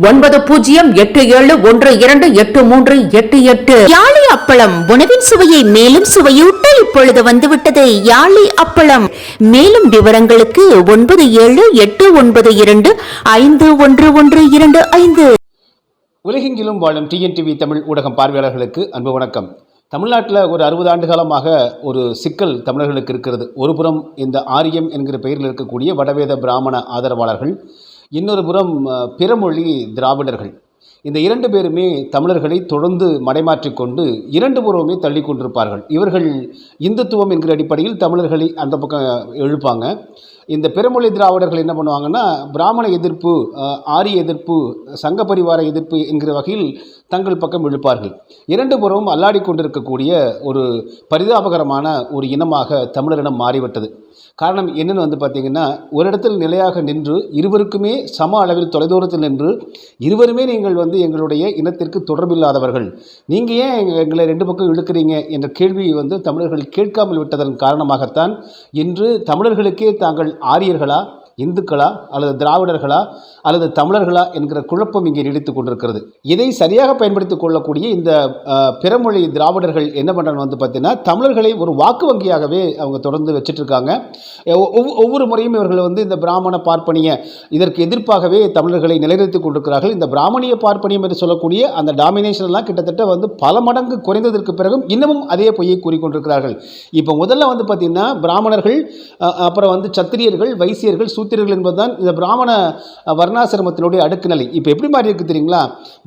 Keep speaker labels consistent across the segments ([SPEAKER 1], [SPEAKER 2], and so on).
[SPEAKER 1] ஒன்பது பூஜ்ஜியம் எட்டு ஏழு ஒன்று இரண்டு எட்டு மூன்று எட்டு எட்டு.
[SPEAKER 2] யாழி அப்பளம் உணவின் சுவையை மேலும் சுவையூட்ட இப்பொழுது வந்துவிட்டது. யாழி அப்பளம். மேலும் விவரங்களுக்கு ஒன்பது ஏழு எட்டு ஒன்பது இரண்டு ஐந்து ஒன்று ஒன்று இரண்டு ஐந்து.
[SPEAKER 3] உலகெங்கிலும் வாழும் டிஎன்டிவி தமிழ் ஊடகம் பார்வையாளர்களுக்கு அன்பு வணக்கம். தமிழ்நாட்டில் ஒரு அறுபது ஆண்டு காலமாக ஒரு சிக்கல் தமிழர்களுக்கு இருக்கிறது. ஒருபுறம் இந்த ஆரியம் என்கிற பெயரில் இருக்கக்கூடிய வடவேத பிராமண ஆதரவாளர்கள் இன்னொரு புறம் பிறமொழி திராவிடர்கள். இந்த இரண்டு பேருமே தமிழர்களை தொடர்ந்து மடைமாற்றிக் கொண்டு இரண்டு புறமே தள்ளி கொண்டிருப்பார்கள். இவர்கள் இந்துத்துவம் என்கிற அடிப்படையில் தமிழர்களை அந்த பக்கம் எழுப்பாங்க. இந்த பிறமொழி திராவிடர்கள் என்ன பண்ணுவாங்கன்னா பிராமண எதிர்ப்பு ஆரிய எதிர்ப்பு சங்க பரிவார எதிர்ப்பு என்கிற வகையில் தங்கள் பக்கம் இழுப்பார்கள். இரண்டு புறமும் அல்லாடி கொண்டிருக்கக்கூடிய ஒரு பரிதாபகரமான ஒரு இனமாக தமிழரிடம் மாறிவிட்டது. காரணம் என்னென்னு வந்து பார்த்தீங்கன்னா ஒரு இடத்தில் நிலையாக நின்று இருவருக்குமே சம அளவில் தொலைதூரத்தில் நின்று இருவருமே நீங்கள் வந்து எங்களுடைய இனத்திற்கு தொடர்பில்லாதவர்கள். நீங்கள் ஏன் எங்களை ரெண்டு பக்கம் இழுக்கிறீங்க என்ற கேள்வியை வந்து தமிழர்கள் கேட்காமல் விட்டதன் காரணமாகத்தான் இன்று தமிழர்களுக்கே தாங்கள் ஆரியர்களா? இந்துக்களா அல்லது திராவிடர்களா அல்லது தமிழர்களா என்கிற குழப்பம் இங்கே நீடித்து கொண்டிருக்கிறது. இதை சரியாக பயன்படுத்திக் கொள்ளக்கூடிய இந்த பிறமொழி திராவிடர்கள் என்ன பண்ணுறாங்க வந்து பார்த்தீங்கன்னா தமிழர்களை ஒரு வாக்கு வங்கியாகவே அவங்க தொடர்ந்து வச்சுட்டு இருக்காங்க ஒவ்வொரு முறையும் இவர்கள் வந்து இந்த பிராமண பார்ப்பனிய இதற்கு எதிர்ப்பாகவே தமிழர்களை நிலைநிறுத்திக் கொண்டிருக்கிறார்கள். இந்த பிராமணிய பார்ப்பனியம் என்று சொல்லக்கூடிய அந்த டாமினேஷன்லாம் கிட்டத்தட்ட வந்து பல மடங்கு குறைந்ததற்கு பிறகும் இன்னமும் அதே பொய்யை கூறிக்கொண்டிருக்கிறார்கள். இப்போ முதல்ல வந்து பார்த்தீங்கன்னா பிராமணர்கள் அப்புறம் வந்து சத்திரியர்கள் வைசியர்கள் சூத்திரர்கள் என்பதுதான் இந்த பிராமண வர்ணாசிரமத்தினுடைய அடுக்குநிலை. இப்போ எப்படி மாறி இருக்குது தெரியுங்களா?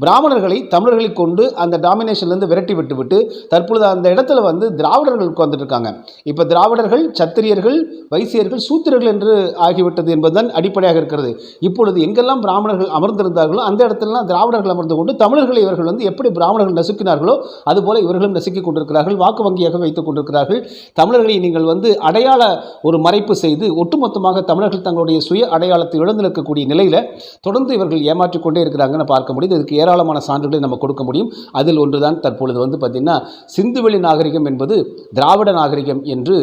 [SPEAKER 3] பிராமணர்களை தமிழர்களை கொண்டு அந்த டாமினேஷன்லேருந்து விரட்டி விட்டு விட்டு தற்பொழுது அந்த இடத்துல வந்து திராவிடர்கள் உட்கார்ந்துட்டு இருக்காங்க. இப்போ திராவிடர்கள் சத்திரியர்கள் வைசியர்கள் சூத்திரர்கள் என்று ஆகிவிட்டது என்பதுதான் அடிப்படையாக இருக்கிறது. இப்பொழுது எங்கெல்லாம் பிராமணர்கள் அமர்ந்திருந்தார்களோ அந்த இடத்துலலாம் திராவிடர்கள் அமர்ந்து கொண்டு தமிழர்களை இவர்கள் வந்து எப்படி பிராமணர்கள் நசுக்கினார்களோ அதுபோல இவர்களும் நசுக்கிக் கொண்டிருக்கிறார்கள் வாக்கு வங்கியாக வைத்துக் கொண்டிருக்கிறார்கள். தமிழர்களை நீங்கள் வந்து அடையாள ஒரு மறைப்பு செய்து ஒட்டுமொத்தமாக தமிழர்கள் தங்களுடைய சுய அடையாளத்தை இழந்து நிற்கக்கூடிய நிலையில் தொடர்ந்து இவர்கள் ஏமாற்றிக் கொண்டே இருக்கிறாங்கன்னு பார்க்க முடியுது. இதுக்கு ஏராளமான சான்றுகளை நம்ம கொடுக்க முடியும். அதில் ஒன்றுதான் தற்பொழுது வந்து பார்த்திங்கன்னா சிந்துவெளி நாகரிகம் என்பது திராவிட நாகரிகம் என்று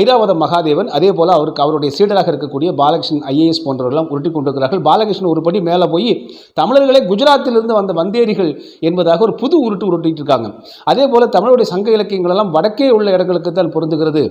[SPEAKER 3] ஐராவத மகாதேவன் அதே போல் அவருக்கு அவருடைய சீடராக இருக்கக்கூடிய பாலகிருஷ்ணன் ஐஏஎஸ் போன்றவர்களாம் உருட்டி கொண்டிருக்கிறார்கள். பாலகிருஷ்ணன் ஒரு படி மேலே போய் தமிழர்களே குஜராத்திலிருந்து வந்த வந்தேரிகள் என்பதாக ஒரு புது உருட்டு உருட்டிட்டு இருக்காங்க. அதே போல் தமிழுடைய சங்க இலக்கியங்கள் எல்லாம் வடக்கே உள்ள இடங்களுக்கு தான் பொருந்துகிறது.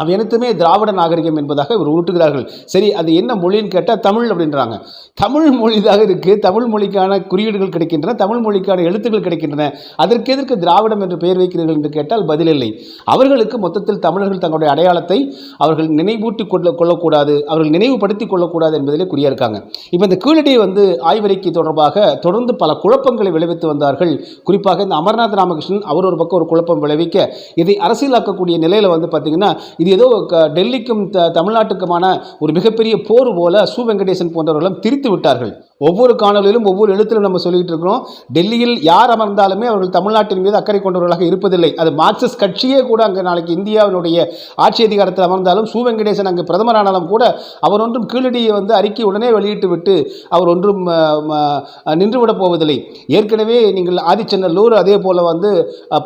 [SPEAKER 3] அவை அனைத்துமே திராவிட நாகரிகம் என்பதாக இவர் உருட்டுகிறார்கள். சரி அது என்ன மொழின்னு கேட்டால் தமிழ் அப்படின்றாங்க. தமிழ் மொழிதாக இருக்குது தமிழ் மொழிக்கான குறியீடுகள் கிடைக்கின்றன தமிழ் மொழிக்கான எழுத்துக்கள் கிடைக்கின்றன. அதற்கு எதற்கு திராவிடம் என்று பெயர் வைக்கிறீர்கள் என்று கேட்டால் பதிலில்லை அவர்களுக்கு மொத்தத்தில் தமிழர்கள் தங்களுடைய அடையாளத்தை அவர்கள் நினைவூட்டி கொள்ள கொள்ளக்கூடாது அவர்கள் நினைவுபடுத்திக் கொள்ளக்கூடாது என்பதிலே குறியாக இருக்காங்க. இப்போ இந்த கீழடி வந்து ஆய்வறிக்கை தொடர்பாக தொடர்ந்து பல குழப்பங்களை விளைவித்து வந்தார்கள். குறிப்பாக இந்த அமர்நாத் ராமகிருஷ்ணன் அவர் ஒரு பக்கம் ஒரு குழப்பம் விளைவிக்க இதை அரசியலாக்கக்கூடிய நிலையில் வந்து பார்த்தீங்கன்னா இது ஏதோ க- டெல்லிக்கும் த தமிழ்நாட்டுக்குமான ஒரு மிகப்பெரிய போர் போல சு வெங்கடேசன் போன்றவர்களும் திரித்து விட்டார்கள். ஒவ்வொரு காணொலியிலும் ஒவ்வொரு எழுத்திலும் நம்ம சொல்லிட்டு இருக்கிறோம். டெல்லியில் யார் அமர்ந்தாலுமே அவர்கள் தமிழ்நாட்டின் மீது அக்கறை கொண்டவர்களாக இருப்பதில்லை. அது மார்க்சிஸ்ட் கட்சியே கூட அங்கே நாளைக்கு இந்தியாவினுடைய ஆட்சி அதிகாரத்தில் அமர்ந்தாலும் சு. வெங்கடேசன் அங்கே பிரதமரானாலும் கூட அவர் ஒன்றும் கீழடியை வந்து அறிக்கை உடனே வெளியிட்டு விட்டு அவர் ஒன்றும் நின்றுவிடப் போவதில்லை. ஏற்கனவே நீங்கள் ஆதிச்சநல்லூர் அதே போல் வந்து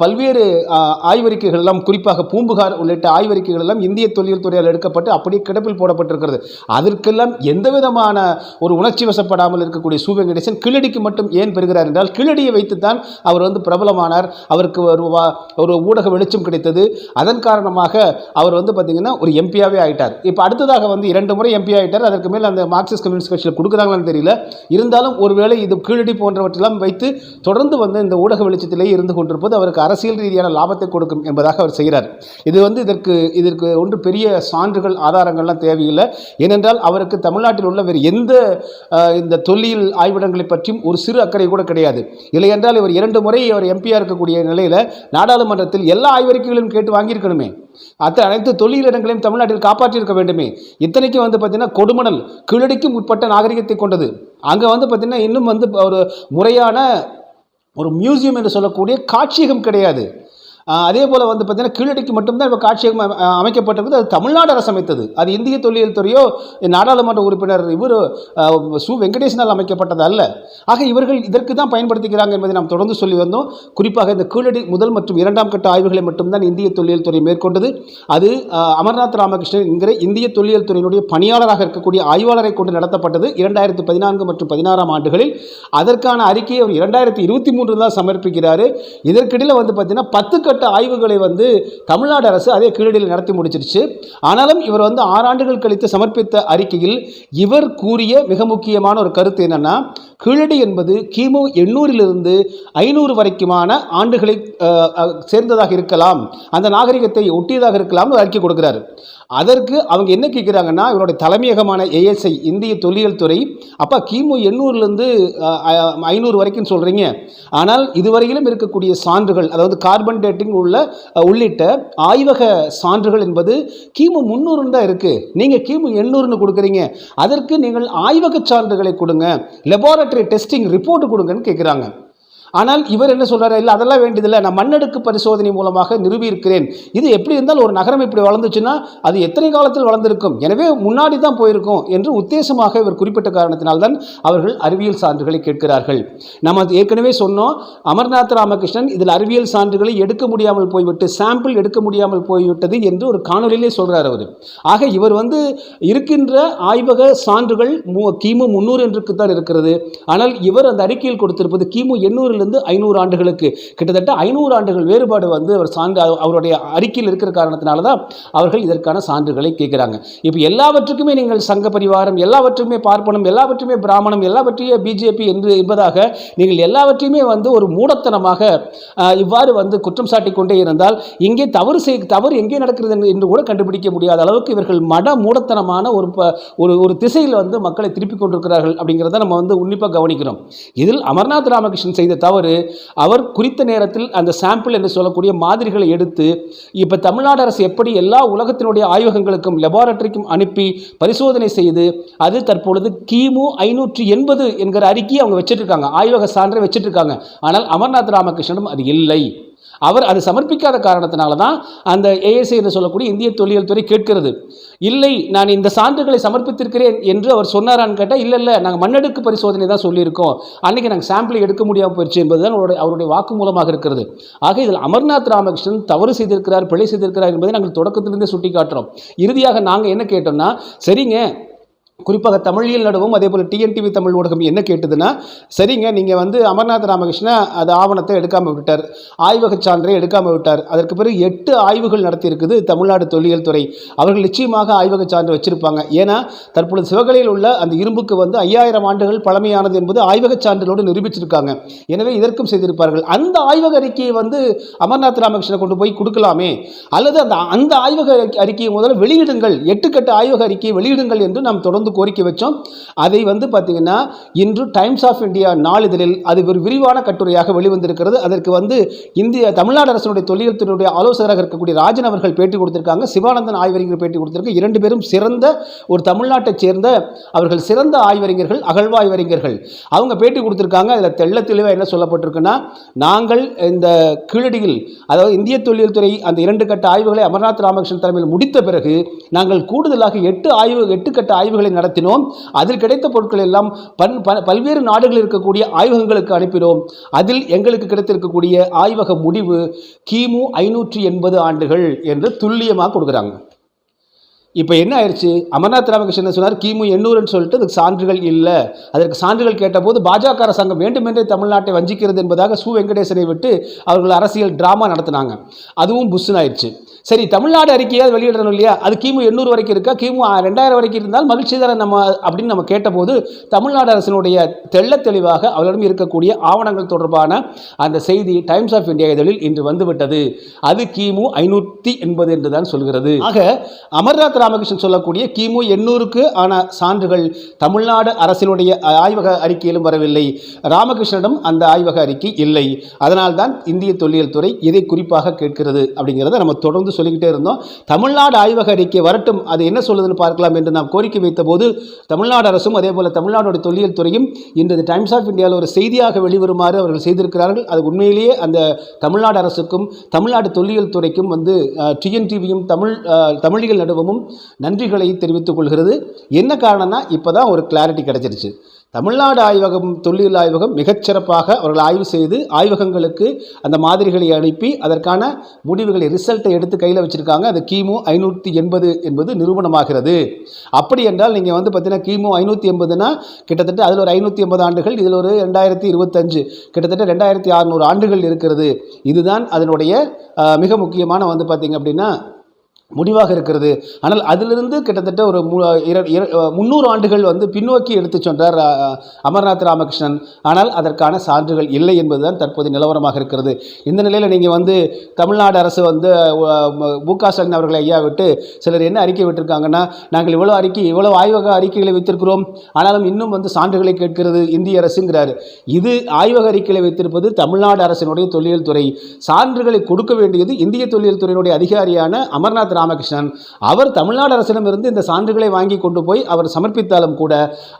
[SPEAKER 3] பல்வேறு அஹ், ஆய்வறிக்கைகள் எல்லாம் குறிப்பாக பூம்புகார் உள்ளிட்ட ஆய்வறிக்கைகள் எல்லாம் இந்திய தொழில் துறையால் எடுக்கப்பட்டு அப்படியே கிடப்பில் போடப்பட்டிருக்கிறது. அதற்கெல்லாம் எந்த விதமான ஒரு உணர்ச்சி வசப்படாமல் இருக்கக்கூடிய சு வெங்கடேசன் கீழடிக்கு மட்டும் ஏன் பெறுகிறார் என்றால் கீழடியை வைத்துத்தான் அவர் வந்து பிரபலமானார். அவருக்கு ஒரு ஒரு ஊடக வெளிச்சம் கிடைத்தது. அதன் காரணமாக அவர் வந்து பார்த்தீங்கன்னா ஒரு எம்பியாகவே ஆகிட்டார் இப்போ அடுத்ததாக வந்து இரண்டு முறை எம்பி ஆகிட்டார் அதற்கு மேல் அந்த மார்க்சிஸ்ட் கம்யூனிஸ்ட் கட்சியில் கொடுக்குறாங்களான்னு தெரியல. இருந்தாலும் ஒருவேளை இது கீழடி போன்றவற்றெல்லாம் வைத்து தொடர்ந்து வந்து இந்த ஊடக வெளிச்சத்திலே இருந்து கொண்டிருப்பது அவருக்கு அரசியல் ரீதியான லாபத்தை கொடுக்கும் என்பதாக அவர் செய்கிறார். இது வந்து இதற்கு இதற்கு ஒன்று பெரிய சான்றுகள் ஆதாரங்கள்லாம் தேவையில்லை. ஏனென்றால் அவருக்கு தமிழ்நாட்டில் உள்ள வேறு எந்த இந்த தொல்லியல் ஆய்விடங்களை பற்றியும் ஒரு சிறு அக்கறை கூட கிடையாது. இல்லை என்றால் இவர் இரண்டு முறை இவர் எம்பியாக இருக்கக்கூடிய நிலையில் நாடாளுமன்றத்தில் எல்லா ஆய்வறிக்கைகளையும் கேட்டு வாங்கியிருக்கணுமே. அத்த அனைத்து தொழில் இடங்களையும் தமிழ்நாட்டில் காப்பாற்றியிருக்க வேண்டுமே. இத்தனைக்கும் வந்து பார்த்தீங்கன்னா கொடுமணல் கீழடிக்கும் உட்பட்ட நாகரிகத்தை கொண்டது. அங்கே வந்து பார்த்தீங்கன்னா இன்னும் வந்து ஒரு முறையான ஒரு மியூசியம் என்று சொல்லக்கூடிய காட்சியகம் கிடையாது. அதே போல் வந்து பார்த்திங்கன்னா கீழடிக்கு மட்டும்தான் இப்போ காட்சியகம் அமைக்கப்பட்டிருக்குது. அது தமிழ்நாடு அரசு அமைத்தது. அது இந்திய தொல்லியல் துறையோ நாடாளுமன்ற உறுப்பினர் இவர் சு வெங்கடேசனால் அமைக்கப்பட்டது அல்ல. ஆக இவர்கள் இதற்கு தான் பயன்படுத்திக்கிறாங்க என்பதை நாம் தொடர்ந்து சொல்லி வந்தோம். குறிப்பாக இந்த கீழடி முதல் மற்றும் இரண்டாம் கட்ட ஆய்வுகளை மட்டும்தான் இந்திய தொல்லியல் துறை மேற்கொண்டது. அது அமர்நாத் ராமகிருஷ்ணன் என்கிற இந்திய தொல்லியல் துறையினுடைய பணியாளராக இருக்கக்கூடிய ஆய்வாளரை கொண்டு நடத்தப்பட்டது இரண்டாயிரத்து பதினான்கு மற்றும் பதினாறாம் ஆண்டுகளில். அதற்கான அறிக்கையை அவர் இரண்டாயிரத்தி இருபத்தி மூன்று தான் சமர்ப்பிக்கிறார். இதற்கிடையில் வந்து பார்த்தீங்கன்னா பத்து கட்ட ஆய்வுகளை வந்து தமிழ்நாடு அரசு அதே கீழடியில் நடத்தி முடிச்சிருச்சு. ஆனாலும் இவர் வந்து ஆறாண்டுகள் கழித்து சமர்ப்பித்த அறிக்கையில் இவர் கூறிய மிக முக்கியமான ஒரு கருத்து என்னன்னா கீழடி என்பது கிமு எண்ணூறிலிருந்து ஐநூறு வரைக்குமான ஆண்டுகளை சேர்ந்ததாக இருக்கலாம். அந்த நாகரிகத்தை ஒட்டியதாக இருக்கலாம்னு அறிக்கை கொடுக்கிறார். அதற்கு அவங்க என்ன கேட்குறாங்கன்னா இவருடைய தலைமையகமான ஏஎஸ்ஐ இந்திய தொல்லியல் துறை. அப்பா கிமு எண்ணூறுலேருந்து ஐநூறு வரைக்கும் சொல்கிறீங்க ஆனால் இதுவரையிலும் இருக்கக்கூடிய சான்றுகள் அதாவது கார்பன் டேட்டிங் உள்ள உள்ளிட்ட ஆய்வக சான்றுகள் என்பது கிமு முந்நூறுன்னு தான் இருக்குது நீங்கள் கிமு எண்ணூறுன்னு கொடுக்குறீங்க. அதற்கு நீங்கள் ஆய்வக சான்றுகளை கொடுங்க. லெபார்டரி டெஸ்டிங் ரிப்போர்ட் கொடுங்கன்னு கேட்குறாங்க ஆனால் இவர் என்ன சொல்கிறாரு இல்லை அதெல்லாம் வேண்டியதில்லை. நான் மண்ணெடுக்கு பரிசோதனை மூலமாக நிறுவியிருக்கிறேன் இது எப்படி இருந்தால் ஒரு நகரம் இப்படி வளர்ந்துச்சுன்னா அது எத்தனை காலத்தில் வளர்ந்திருக்கும்? எனவே முன்னாடி தான் போயிருக்கும் என்று உத்தேசமாக இவர் குறிப்பிட்ட காரணத்தினால்தான் அவர்கள் அறிவியல் சான்றுகளை கேட்கிறார்கள். நம்ம அது ஏற்கனவே சொன்னோம் அமர்நாத் ராமகிருஷ்ணன் இதில் அறிவியல் சான்றுகளை எடுக்க முடியாமல் போய்விட்டு சாம்பிள் எடுக்க முடியாமல் போய்விட்டது என்று ஒரு காணொலியிலே சொல்கிறார் அவர். ஆக இவர் வந்து இருக்கின்ற ஆய்வக சான்றுகள் மு- கிமு முன்னூறு என்றுக்கு தான் இருக்கிறது. ஆனால் இவர் அந்த அறிக்கையில் கொடுத்திருப்பது கிமு எண்ணூறிலிருந்து ஐநூறு ஆண்டுகளுக்கு. கிட்டத்தட்ட ஐநூறு ஆண்டுகள் வேறுபாடு வந்து அவர் சான்று அவருடைய அறிக்கையில் இருக்கிற காரணத்தினால தான் அவர்கள் இதற்கான சான்றுகளை கேட்குறாங்க. இப்போ எல்லாவற்றுக்குமே நீங்கள் சங்க பரிவாரம் எல்லாவற்றுக்குமே பார்ப்பனம் எல்லாவற்றுமே பிராமணம் எல்லாவற்றையும் பிஜேபி என்று என்பதாக நீங்கள் எல்லாவற்றையுமே வந்து ஒரு மூடத்தனமாக இவ்வாறு வந்து குற்றம் சாட்டி கொண்டே இருந்தால் இங்கே தவறு செய் தவறு எங்கே நடக்கிறது என்று- என்று கூட கண்டுபிடிக்க முடியாத அளவுக்கு இவர்கள் மட மூடத்தனமான ஒரு ப- ஒரு ஒரு திசையில் வந்து மக்களை திருப்பிக் கொண்டிருக்கிறார்கள் அப்படிங்கிறத நம்ம வந்து உன்னிப்பாக கவனிக்கிறோம். இதில் அமர்நாத் ராமகிருஷ்ணன் செய்த தவறு அவர் குறித்த நேரத்தில் அந்த சாம்பிள் என்று சொல்லக்கூடிய மாதிரிகளை எடுத்து இப்போ தமிழ்நாடு அரசு எப்படி எல்லா உலகத்தினுடைய ஆய்வகங்களுக்கும் லெபார்டரிக்கும் அனுப்பி பரிசோதனை செய்து அது தற்பொழுது கிமு ஐநூற்றி எண்பது என்கிற அறிக்கையை அவங்க வச்சிட்டு இருக்காங்க ஆய்வக சான்றை வச்சிட்டு இருக்காங்க ஆனால் அமர்நாத் ராமகிருஷ்ணனும் அது இல்லை. அவர் அது சமர்ப்பிக்காத காரணத்தினால தான் அந்த ஏஎஸ்ஐ என்று சொல்லக்கூடிய இந்திய தொழில் துறை கேட்கிறது. இல்லை நான் இந்த சான்றுகளை சமர்ப்பித்திருக்கிறேன் என்று அவர் சொன்னாரான்னு கேட்டால் இல்லை இல்லை நாங்கள் மண்ணெடுக்கு பரிசோதனை தான் சொல்லியிருக்கோம். அன்றைக்கி நாங்கள் சாம்பிளை எடுக்க முடியாமல் போயிடுச்சு என்பதுதான் அவருடைய அவருடைய வாக்குமூலமாக இருக்கிறது. ஆக இதில் அமர்நாத் ராமகிருஷ்ணன் தவறு செய்திருக்கிறார் பிழை செய்திருக்கிறார் என்பதை நாங்கள் தொடக்கத்திலிருந்தே சுட்டி காட்டுறோம் இறுதியாக நாங்கள் என்ன கேட்டோம்னா சரிங்க குறிப்பாக தமிழியல் நடுவும் அதே போல் டிஎன்டிவி தமிழ் ஊடகம் என்ன கேட்டதுன்னா சரிங்க நீங்கள் வந்து அமர்நாத் ராமகிருஷ்ணா அது ஆவணத்தை எடுக்காமல் விட்டார் ஆய்வக சான்றை எடுக்காமல் விட்டார். அதற்கு பிறகு எட்டு ஆய்வுகள் நடத்தியிருக்குது தமிழ்நாடு தொல்லியல் துறை. அவர்கள் நிச்சயமாக ஆய்வக சான்று வச்சிருப்பாங்க. ஏன்னா தற்பொழுது சிவகலையில் உள்ள அந்த இரும்புக்கு வந்து ஐயாயிரம் ஆண்டுகள் பழமையானது என்பது ஆய்வக சான்றோடு நிரூபிச்சிருக்காங்க. எனவே இதற்கும் செய்திருப்பார்கள். அந்த ஆய்வக அறிக்கையை வந்து அமர்நாத் ராமகிருஷ்ணனை கொண்டு போய் கொடுக்கலாமே? அல்லது அந்த அந்த ஆய்வக அறிக்கையை முதல்ல வெளியிடுங்கள். எட்டு கட்ட ஆய்வக அறிக்கையை வெளியிடுங்கள் என்று நாம் தொடர்ந்து கோரிக்கை வச்சோம். அதை வந்து பார்த்திங்கன்னா இன்று டைம்ஸ் ஆஃப் இந்தியா நாளிதழில் அது ஒரு விரிவான கட்டுரையாக வெளிவந்திருக்கிறது. அதற்கு வந்து இந்திய தமிழ்நாடு அரசனுடைய தொல்லியல் துறையுடைய ஆலோசகராக இருக்கக்கூடிய ராஜன் அவர்கள் பேட்டி கொடுத்திருக்காங்க. சிவானந்தன் ஆய்வறிஞர் பேட்டி கொடுத்திருக்காங்க. இரண்டு பேரும் சிறந்த ஒரு தமிழ்நாட்டைச் சேர்ந்த அவர்கள் சிறந்த ஆய்வறிஞர்கள் அகழ்வாய்வறிஞர்கள் அவங்க பேட்டி கொடுத்திருக்காங்க. அதில் தெள்ள தெளிவாக என்ன சொல்லப்பட்டிருக்குன்னா நாங்கள் இந்த கீழடியில் அதாவது இந்திய தொழில்துறை துறை அந்த இரண்டு கட்ட ஆய்வுகளை அமர்நாத் ராமகிருஷ்ணன் தலைமையில் முடித்த பிறகு நாங்கள் கூடுதலாக எட்டு ஆய்வு எட்டு கட்ட ஆய்வுகளை நடத்தினோம். அதில் கிடைத்த பொருட்கள் எல்லாம் பன் ப- பல்வேறு நாடுகளில் இருக்கக்கூடிய ஆய்வகங்களுக்கு அனுப்பினோம். அதில் எங்களுக்கு கிடைத்திருக்கக்கூடிய ஆய்வக முடிவு கிமு ஐநூற்றி எண்பது ஆண்டுகள் என்று துல்லியமாக கொடுக்குறாங்க. இப்போ என்ன ஆயிடுச்சு அமர்நாத் ராமகிருஷ்ணன் சொன்னார்? கிமு எண்ணூறுன்னு சொல்லிட்டு அதுக்கு சான்றுகள் இல்லை. அதற்கு சான்றுகள் கேட்டபோது பாஜக அரசாங்கம் வேண்டுமென்றே தமிழ்நாட்டை வஞ்சிக்கிறது என்பதாக சு. வெங்கடேசனை விட்டு அவர்கள் அரசியல் டிராமா நடத்தினாங்க. அதுவும் புஷ்ஷுன்னு ஆயிடுச்சு சரி தமிழ்நாடு அறிக்கையாக வெளியிடணும் இல்லையா? அது கிமு எண்ணூறு வரைக்கும் இருக்கா? கிமு ரெண்டாயிரம் வரைக்கும் இருந்தால் மகிழ்ச்சி தர நம்ம அப்படின்னு நம்ம கேட்டபோது தமிழ்நாடு அரசினுடைய தெள்ள தெளிவாக அவர்களிடம் இருக்கக்கூடிய ஆவணங்கள் தொடர்பான அந்த செய்தி டைம்ஸ் ஆஃப் இந்தியா இதழில் இன்று வந்துவிட்டது. அது கிமு ஐநூற்றி எண்பது என்று தான் சொல்கிறது. ஆக அமர்நாத் ராமகிருஷ்ணன் சொல்லக்கூடிய கிமு எண்ணூறுக்கு ஆன சான்றுகள் தமிழ்நாடு அரசினுடைய ஆய்வக அறிக்கையிலும் வரவில்லை. ராமகிருஷ்ணனிடம் அந்த ஆய்வக அறிக்கை இல்லை. அதனால்தான் இந்திய தொல்லியல் துறை இதை குறிப்பாக கேட்கிறது அப்படிங்கிறத நம்ம தொடர்ந்து சொல்லிக்கிட்டே இருந்தோம். தமிழ்நாடு ஆய்வக அறிக்கை வரட்டும் அது என்ன சொல்லுதுன்னு பார்க்கலாம் என்று நாம் கோரிக்கை வைத்தபோது தமிழ்நாடு அரசும் அதே போல தமிழ்நாடுடைய தொல்லியல் துறையும் இன்று டைம்ஸ் ஆஃப் இந்தியாவில் ஒரு செய்தியாக வெளிவருமாறு அவர்கள் செய்திருக்கிறார்கள். அது உண்மையிலேயே அந்த தமிழ்நாடு அரசுக்கும் தமிழ்நாடு தொல்லியல் துறைக்கும் வந்து டிஎன்டிவியும் தமிழ் தமிழிகள் நடுவமும் நன்றிகளை தெரிவித்துக் கொள்கிறது. என்ன காரணம்னா இப்போ தான் ஒரு கிளாரிட்டி கிடைச்சிருச்சு. தமிழ்நாடு ஆய்வகம் தொல்லியல் ஆய்வகம் மிகச்சிறப்பாக அவர்கள் ஆய்வு செய்து ஆய்வகங்களுக்கு அந்த மாதிரிகளை அனுப்பி அதற்கான முடிவுகளை ரிசல்ட்டை எடுத்து கையில் வச்சுருக்காங்க. அது கிமு ஐநூற்றி எண்பது என்பது நிரூபணமாகிறது. அப்படி என்றால் நீங்கள் வந்து பார்த்தீங்கன்னா கிமு ஐநூற்றி எண்பதுனா கிட்டத்தட்ட அதில் ஒரு ஐநூற்றி எண்பது ஆண்டுகள் இதில் ஒரு ரெண்டாயிரத்தி இருபத்தஞ்சு கிட்டத்தட்ட ரெண்டாயிரத்தி அறநூறு ஆண்டுகள் இருக்கிறது. இதுதான் அதனுடைய மிக முக்கியமான வந்து பார்த்தீங்க அப்படின்னா முடிவாக இருக்கிறது. ஆனால் அதிலிருந்து கிட்டத்தட்ட ஒரு முன்னூறு ஆண்டுகள் வந்து பின்னோக்கி எடுத்துச் சென்றார் அமர்நாத் ராமகிருஷ்ணன். ஆனால் அதற்கான சான்றுகள் இல்லை என்பதுதான் தற்போது நிலவரமாக இருக்கிறது. இந்த நிலையில் நீங்கள் வந்து தமிழ்நாடு அரசு வந்து மு க. ஸ்டாலின் அவர்களை ஐயா விட்டு சிலர் என்ன அறிக்கை விட்டிருக்காங்கன்னா நாங்கள் இவ்வளோ அறிக்கை இவ்வளோ ஆய்வக அறிக்கைகளை வைத்திருக்கிறோம். ஆனாலும் இன்னும் வந்து சான்றுகளை கேட்கிறது இந்திய அரசுங்கிறார். இது ஆய்வக அறிக்கைகளை வைத்திருப்பது தமிழ்நாடு அரசினுடைய தொழில் துறை. சான்றுகளை கொடுக்க வேண்டியது இந்திய தொழில் துறையினுடைய அதிகாரியான அமர்நாத் ராமகிருஷ்ணன். அவர் தமிழ்நாடு அரசிடமிருந்து இந்த சான்றுகளை வாங்கி கொண்டு போய் அவர் சமர்ப்பித்தாலும் கூட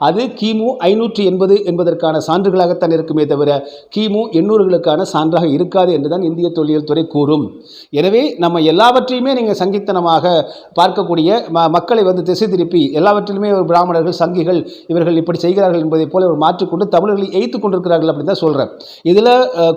[SPEAKER 3] அது கிமு ஐநூற்றி எண்பது என்பதற்கான சான்றுகளாகத்தான் இருக்குமே தவிர கிமு எண்ணூறுகளுக்கான சான்றாக இருக்காது என்றுதான் இந்திய தொல்லியல் துறை கூறும். எனவே நம்ம எல்லாவற்றையுமே நீங்கள் சங்கித்தனமாக பார்க்கக்கூடிய மக்களை வந்து திசை திருப்பி எல்லாவற்றிலுமே ஒரு பிராமணர்கள் சங்கிகள் இவர்கள் இப்படி செய்கிறார்கள் என்பதை போல ஒரு மாற்றிக்கொண்டு தமிழர்களை எய்த்து கொண்டிருக்கிறார்கள் அப்படின்னு தான் சொல்கிறேன் இதில்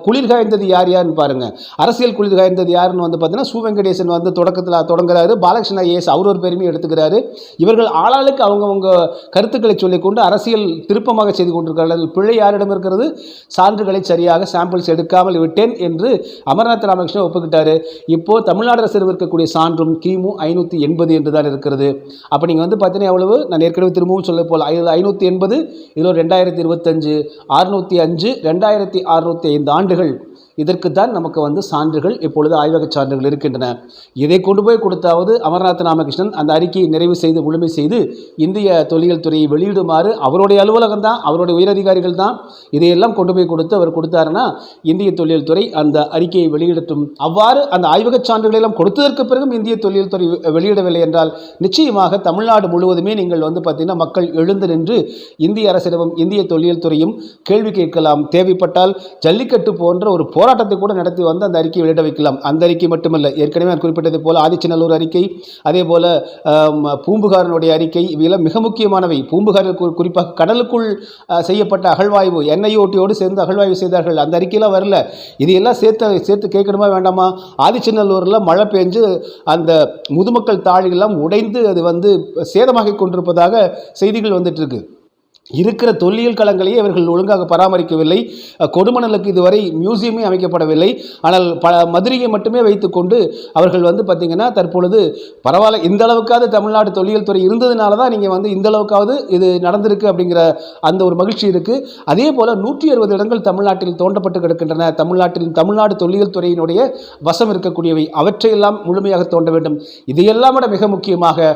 [SPEAKER 3] குளிர் காய்ந்தது யார் யாருன்னு பாருங்க. அரசியல் குளிர் காய்ந்தது யாருன்னு வந்து பார்த்தீங்கன்னா சு. வெங்கடேசன் வந்து தொடக்கத்தில் எடுத்துக்கிறாரு. பாலகிருஷ்ண ஐஏஎஸ் அவர் ஒரு பெருமையை எடுத்துக்கிறாரு. இவர்கள் ஆளாளுக்கு அவங்கவுங்க கருத்துக்களை சொல்லிக்கொண்டு அரசியல் திருப்பமாக செய்து கொண்டிருக்கிறார்கள். பிழை யாரிடம் இருக்கிறது? சான்றுகளை சரியாக சாம்பிள்ஸ் எடுக்காமல் விட்டேன் என்று அமர்நாத் ராமகிருஷ்ணன் ஒப்புக்கிட்டாரு. இப்போது தமிழ்நாடு அரசு இருக்கக்கூடிய சான்றும் கிமு ஐநூற்றி எண்பது என்று தான் இருக்கிறது. அப்போ நீங்கள் வந்து பார்த்தீங்கன்னா எவ்வளவு? நான் ஏற்கனவே திரும்பவும் சொல்ல போல் ஐநூற்றி எண்பது இதில் ரெண்டாயிரத்தி இருபத்தஞ்சு அறுநூற்றி அஞ்சு ரெண்டாயிரத்தி அறுநூற்றி ஐந்து ஆண்டுகள் இதற்கு தான் நமக்கு வந்து சான்றுகள் இப்பொழுது ஆய்வகச் சான்றுகள் இருக்கின்றன. இதை கொண்டு போய் கொடுத்தாவது அமர்நாத் ராமகிருஷ்ணன் அந்த அறிக்கையை நிறைவு செய்து முழுமை செய்து இந்திய தொழில் துறையை வெளியிடுமாறு அவருடைய அலுவலகம் தான் அவருடைய உயரதிகாரிகள் தான் இதையெல்லாம் கொண்டு போய் கொடுத்து அவர் கொடுத்தாருன்னா இந்திய தொழில் துறை அந்த அறிக்கையை வெளியிடட்டும். அவ்வாறு அந்த ஆய்வகச் சான்றுகளை எல்லாம் கொடுத்ததற்கு பிறகும் இந்திய தொழில் துறை வெளியிடவில்லை என்றால் நிச்சயமாக தமிழ்நாடு முழுவதுமே நீங்கள் வந்து பார்த்தீங்கன்னா மக்கள் எழுந்து நின்று இந்திய அரசிடமும் இந்திய தொழில் துறையும் கேள்வி கேட்கலாம். தேவைப்பட்டால் ஜல்லிக்கட்டு போன்ற ஒரு போர் போராட்டத்தை கூட நடத்தி வந்து அந்த அறிக்கையை வெளியிட வைக்கலாம். அந்த அறிக்கை மட்டுமல்ல ஏற்கனவே நான் குறிப்பிட்டதை போல் ஆதிச்சநல்லூர் அறிக்கை அதே போல் பூம்புகாரனுடைய அறிக்கை இவையெல்லாம் மிக முக்கியமானவை. பூம்புகாரில் குறிப்பாக கடலுக்குள் செய்யப்பட்ட அகழ்வாய்வு என்ஐஓடியோடு சேர்ந்து அகழ்வாய்வு செய்தார்கள். அந்த அறிக்கையெல்லாம் வரல. இதையெல்லாம் சேர்த்து சேர்த்து கேட்கணுமா வேண்டாமா? ஆதிச்சநல்லூரில் மழை பெஞ்சு அந்த முதுமக்கள் தாழிகள்லாம் உடைந்து அது வந்து சேதமாகி கொண்டிருப்பதாக செய்திகள் வந்துட்டு இருக்கு. இருக்கிற தொல்லியல் களங்களையே இவர்கள் ஒழுங்காக பராமரிக்கவில்லை. கொடுமணலுக்கு இதுவரை மியூசியமே அமைக்கப்படவில்லை. ஆனால் ப மதுரையை மட்டுமே வைத்துக்கொண்டு அவர்கள் வந்து பார்த்திங்கன்னா தற்பொழுது பரவாயில்ல இந்த அளவுக்காவது தமிழ்நாடு தொல்லியல் துறை இருந்ததுனால தான் நீங்கள் வந்து இந்த அளவுக்காவது இது நடந்திருக்கு அப்படிங்கிற அந்த ஒரு மகிழ்ச்சி இருக்குது அதே போல் நூற்றி அறுபது இடங்கள் தமிழ்நாட்டில் தோண்டப்பட்டு கிடக்கின்றன. தமிழ்நாட்டில் தமிழ்நாடு தொல்லியல் துறையினுடைய வசம் இருக்கக்கூடியவை. அவற்றையெல்லாம் முழுமையாக தோண்ட வேண்டும். இதையெல்லாம் விட மிக முக்கியமாக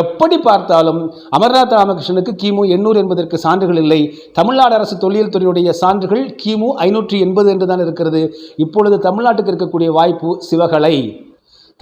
[SPEAKER 3] எப்படி பார்த்தாலும் அமர்நாத் ராமகிருஷ்ணனுக்கு கிமு எண்ணூறு என்பதற்கு சான்றுகள் இல்லை. தமிழ்நாடு அரசு தொல்லியல் துறையுடைய சான்றுகள் கிமு ஐநூற்றி எண்பது என்று தான் இருக்கிறது. இப்பொழுது தமிழ்நாட்டுக்கு இருக்கக்கூடிய வாய்ப்பு சிவகலை.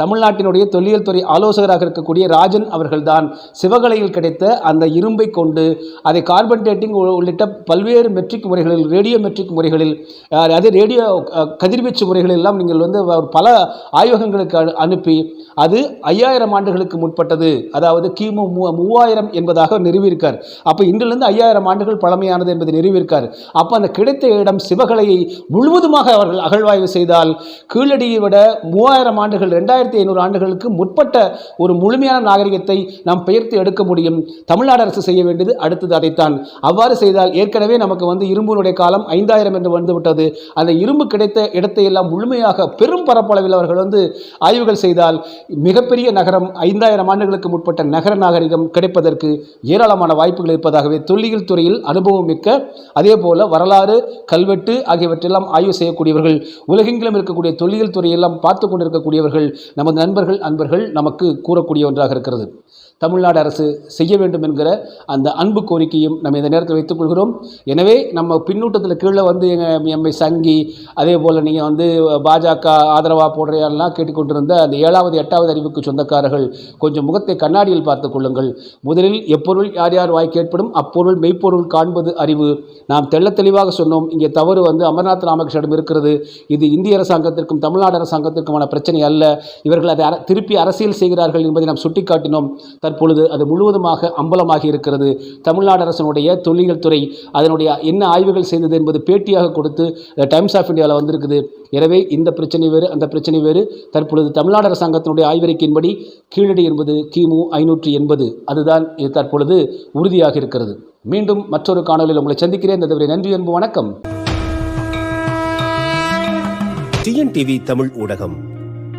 [SPEAKER 3] தமிழ்நாட்டினுடைய தொல்லியல் துறை ஆலோசகராக இருக்கக்கூடிய ராஜன் அவர்கள்தான் சிவகலையில் கிடைத்த அந்த இரும்பை கொண்டு அதை கார்பன் டேட்டிங் உள்ளிட்ட பல்வேறு மெட்ரிக் முறைகளில் ரேடியோ மெட்ரிக் முறைகளில் அதே ரேடியோ கதிர்வீச்சு முறைகளில் எல்லாம் நீங்கள் வந்து பல ஆய்வகங்களுக்கு அனு- அனுப்பி அது ஐயாயிரம் ஆண்டுகளுக்கு முற்பட்டது. அதாவது கிமு மூ- மூவாயிரம் என்பதாக நிறுவியிருக்கார். அப்போ இன்றிலிருந்து ஐயாயிரம் ஆண்டுகள் பழமையானது என்பதை நிறுவியிருக்கார். அப்போ அந்த கிடைத்த இடம் சிவகலையை முழுவதுமாக அவர்கள் அகழ்வாய்வு செய்தால் கீழடியை விட மூவாயிரம் ஆண்டுகள் ரெண்டாயிரம் ரெண்டாயிரத்தி ஐநூறு ஆண்டுகளுக்கு முற்பட்ட ஒரு முழுமையான நாகரிகத்தை நாம் பெயர்த்து எடுக்க முடியும். தமிழ்நாடு அரசு செய்ய வேண்டியது அடுத்தது அதைத்தான். அவ்வாறு செய்தால் ஏற்கனவே நமக்கு வந்து இரும்புனுடைய காலம் ஐந்தாயிரம் என்று வந்துவிட்டது. அந்த இரும்பு கிடைத்த இடத்தை எல்லாம் முழுமையாக பெரும் பரப்பளவில் அவர்கள் வந்து ஆய்வுகள் செய்தால் மிகப்பெரிய நகரம் ஐந்தாயிரம் ஆண்டுகளுக்கு முற்பட்ட நகர நாகரிகம் கிடைப்பதற்கு ஏராளமான வாய்ப்புகள் இருப்பதாகவே தொல்லியல் துறையில் அனுபவம் மிக்க அதே போல வரலாறு கல்வெட்டு ஆகியவற்றெல்லாம் ஆய்வு செய்யக்கூடியவர்கள் உலகெங்கிலும் இருக்கக்கூடிய தொல்லியல் துறையெல்லாம் பார்த்து கொண்டிருக்கக்கூடியவர்கள் நமது நண்பர்கள் அன்பர்கள் நமக்கு கூறக்கூடிய ஒன்றாக இருக்கிறது. தமிழ்நாடு அரசு செய்ய வேண்டும் என்கிற அந்த அன்பு கோரிக்கையும் நம்ம இந்த நேரத்தில் வைத்துக் கொள்கிறோம். எனவே நம்ம பின்னூட்டத்தில் கீழே வந்து எங்கள் எம்ஐ சங்கி அதே போல் நீங்கள் வந்து பாஜக ஆதரவாக போடுறையெல்லாம் கேட்டுக்கொண்டிருந்த அந்த ஏழாவது எட்டாவது அறிவுக்கு சொந்தக்காரர்கள் கொஞ்சம் முகத்தை கண்ணாடியில் பார்த்துக் கொள்ளுங்கள். முதலில் எப்பொருள் யார் யார் வாய் கேட்படும் அப்பொருள் மெய்ப்பொருள் காண்பது அறிவு. நாம் தெள்ள தெளிவாக சொன்னோம் இங்கே தவறு வந்து அமர்நாத் ராமகிருஷ்ணனிடம் இருக்கிறது. இது இந்திய அரசாங்கத்திற்கும் தமிழ்நாடு அரசாங்கத்திற்குமான பிரச்சனை அல்ல. இவர்கள் அதை திருப்பி அரசியல் செய்கிறார்கள் என்பதை நாம் சுட்டிக்காட்டினோம். தற்பொழுது அது முழுவதுமாக அம்பலமாகி இருக்கிறது. தமிழ்நாடு அரசனுடைய தொல்லியல் துறை அதனுடைய என்ன ஆய்வுகள் செய்தது என்பது பேட்டியாக கொடுத்து டைம்ஸ் ஆஃப் இந்தியாவில் வந்திருக்குது. எனவே இந்த பிரச்சனை வேறு அந்த பிரச்சனை வேறு. தற்பொழுது தமிழ்நாடு அரசாங்கத்தினுடைய ஆய்வறிக்கையின்படி கீழடி என்பது கிமு ஐநூற்றி எண்பது. அதுதான் இது தற்பொழுது உறுதியாக இருக்கிறது. மீண்டும் மற்றொரு காணொலியில் உங்களை சந்திக்கிறேன். அதுவரை நன்றி அன்பு வணக்கம்.
[SPEAKER 4] டிஎன்டிவி தமிழ் ஊடகம்.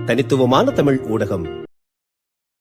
[SPEAKER 4] தனித்துவமான தமிழ் ஊடகம்.